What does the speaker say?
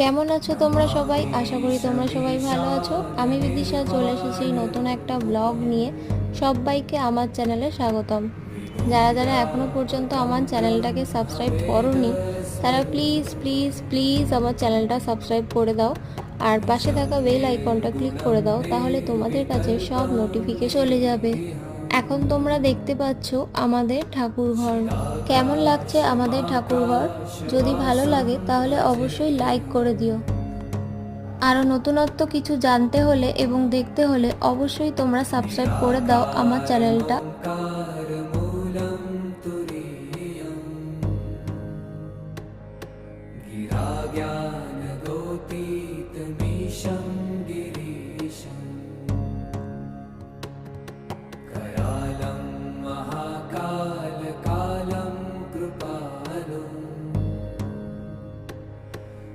কেমন আছো তোমরা সবাই? আশা করি তোমরা সবাই ভালো আছো। আমি বিদিশা, চলে এসেছি নতুন একটা ব্লগ নিয়ে। সবাইকে আমার চ্যানেলে স্বাগতম। যারা যারা এখনও পর্যন্ত আমার চ্যানেলটাকে সাবস্ক্রাইব করোনি, তারা প্লিজ প্লিজ প্লিজ আমার চ্যানেলটা সাবস্ক্রাইব করে দাও। আর পাশে থাকা বেল আইকনটা ক্লিক করে দাও, তাহলে তোমাদের কাছে সব নোটিফিকেশন চলে যাবে। এখন তোমরা দেখতে পাচ্ছ আমাদের ঠাকুরঘর কেমন লাগছে আমাদের ঠাকুরঘর যদি ভালো লাগে, তাহলে অবশ্যই লাইক করে দিও। আরও নতুনত্ব কিছু জানতে হলে এবং দেখতে হলে অবশ্যই তোমরা সাবস্ক্রাইব করে দাও আমার চ্যানেলটা। Yeah.